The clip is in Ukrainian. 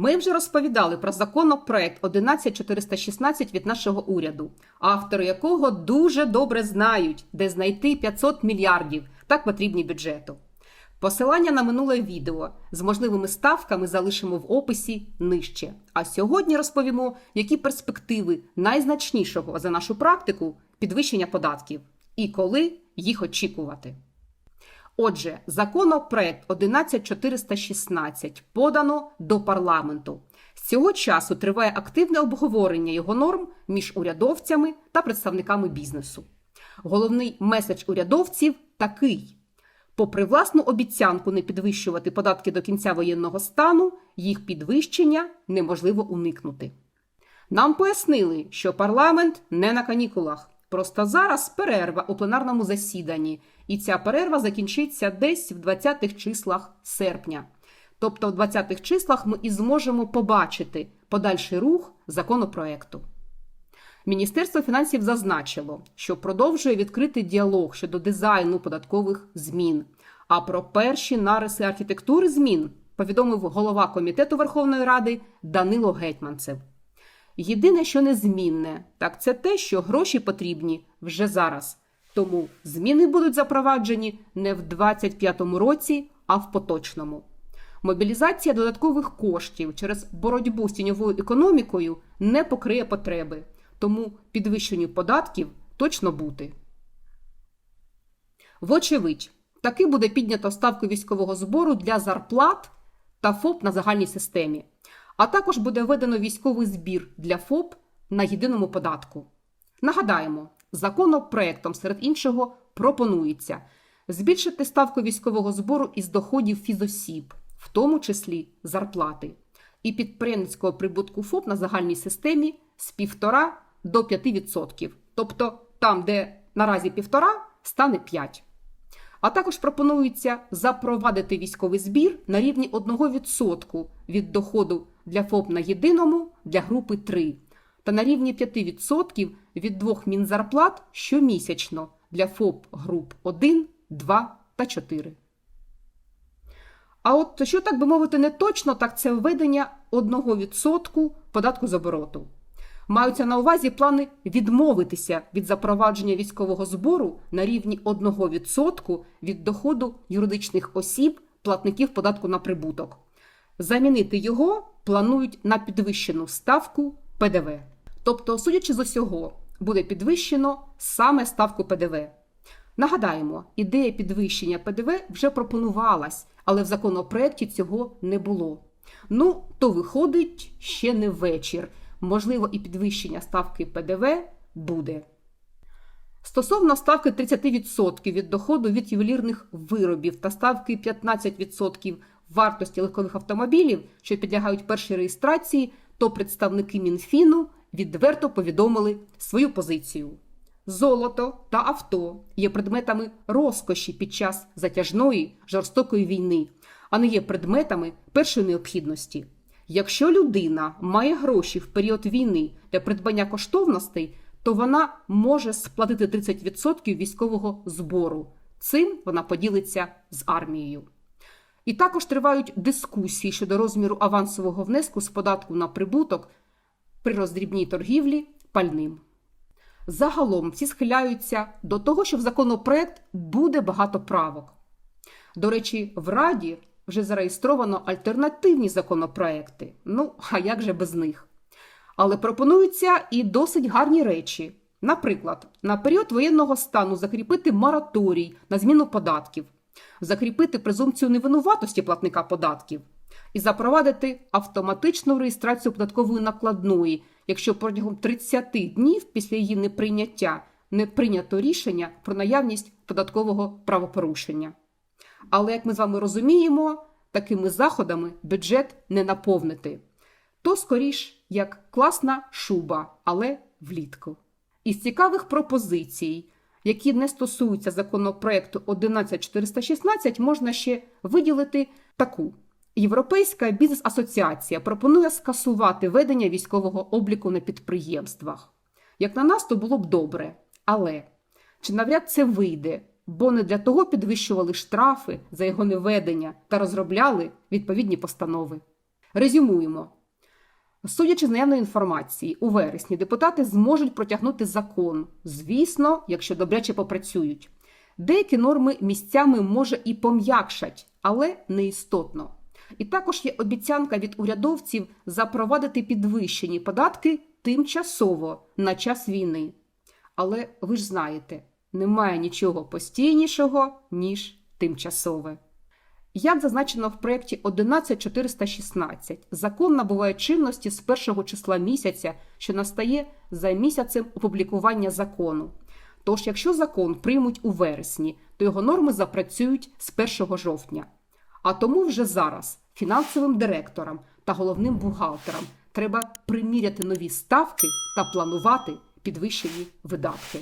Ми вже розповідали про законопроект 11416 від нашого уряду, автори якого дуже добре знають, де знайти 500 мільярдів, так потрібні бюджету. Посилання на минуле відео з можливими ставками залишимо в описі нижче. А сьогодні розповімо, які перспективи найзначнішого за нашу практику підвищення податків і коли їх очікувати. Отже, законопроект 11416 подано до парламенту. З цього часу триває активне обговорення його норм між урядовцями та представниками бізнесу. Головний меседж урядовців такий: попри власну обіцянку не підвищувати податки до кінця воєнного стану, їх підвищення неможливо уникнути. Нам пояснили, що парламент не на канікулах. Просто зараз перерва у пленарному засіданні, і ця перерва закінчиться десь в 20-х числах серпня. Тобто, в 20-х числах ми і зможемо побачити подальший рух законопроекту. Міністерство фінансів зазначило, що продовжує відкритий діалог щодо дизайну податкових змін. А про перші нариси архітектури змін повідомив голова комітету Верховної Ради Данило Гетьманцев. Єдине, що незмінне, так це те, що гроші потрібні вже зараз. Тому зміни будуть запроваджені не в 2025 році, а в поточному. Мобілізація додаткових коштів через боротьбу з тіньовою економікою не покриє потреби, тому підвищенню податків точно бути. Вочевидь, таки буде піднято ставку військового збору для зарплат та ФОП на загальній системі. А також буде введено військовий збір для ФОП на єдиному податку. Нагадаємо, законопроектом серед іншого пропонується збільшити ставку військового збору із доходів фізосіб, в тому числі зарплати, і підприємницького прибутку ФОП на загальній системі з 1,5 до 5%. Тобто там, де наразі 1,5, стане 5%. А також пропонується запровадити військовий збір на рівні 1% від доходу для ФОП на єдиному для групи 3 та на рівні 5% від двох мінзарплат щомісячно для ФОП груп 1, 2 та 4. А от що, так би мовити, не точно, так це введення 1% податку з обороту. Маються на увазі плани відмовитися від запровадження військового збору на рівні 1% від доходу юридичних осіб, платників податку на прибуток. Замінити його планують на підвищену ставку ПДВ. Тобто, судячи з усього, буде підвищено саме ставку ПДВ. Нагадаємо, ідея підвищення ПДВ вже пропонувалась, але в законопроекті цього не було. Ну, то виходить ще не вечір. Можливо, і підвищення ставки ПДВ буде. Стосовно ставки 30% від доходу від ювелірних виробів та ставки 15% вартості легкових автомобілів, що підлягають першій реєстрації, то представники Мінфіну відверто повідомили свою позицію. Золото та авто є предметами розкоші під час затяжної жорстокої війни, а не є предметами першої необхідності. Якщо людина має гроші в період війни для придбання коштовностей, то вона може сплатити 30% військового збору. Цим вона поділиться з армією. І також тривають дискусії щодо розміру авансового внеску з податку на прибуток при роздрібній торгівлі пальним. Загалом всі схиляються до того, що в законопроект буде багато правок. До речі, в Раді вже зареєстровано альтернативні законопроекти. Ну, а як же без них? Але пропонуються і досить гарні речі. Наприклад, на період воєнного стану закріпити мораторій на зміну податків, закріпити презумпцію невинуватості платника податків і запровадити автоматичну реєстрацію податкової накладної, якщо протягом 30 днів після її неприйняття не прийнято рішення про наявність податкового правопорушення. Але, як ми з вами розуміємо, такими заходами бюджет не наповнити. То скоріш як класна шуба, але влітку. Із цікавих пропозицій, які не стосуються законопроекту 11416, можна ще виділити таку. Європейська бізнес-асоціація пропонує скасувати ведення військового обліку на підприємствах. Як на нас, то було б добре. Але чи навряд це вийде, бо не для того підвищували штрафи за його неведення та розробляли відповідні постанови. Резюмуємо: Судячи з наявної інформації, у вересні депутати зможуть протягнути закон, звісно, якщо добряче попрацюють. Деякі норми місцями може і пом'якшать, але не істотно. І також є обіцянка від урядовців запровадити підвищені податки тимчасово на час війни. Але ви ж знаєте, немає нічого постійнішого, ніж тимчасове. Як зазначено в проєкті 11416, закон набуває чинності з першого числа місяця, що настає за місяцем опублікування закону. Тож, якщо закон приймуть у вересні, то його норми запрацюють з 1 жовтня. А тому вже зараз фінансовим директорам та головним бухгалтерам треба приміряти нові ставки та планувати підвищені видатки.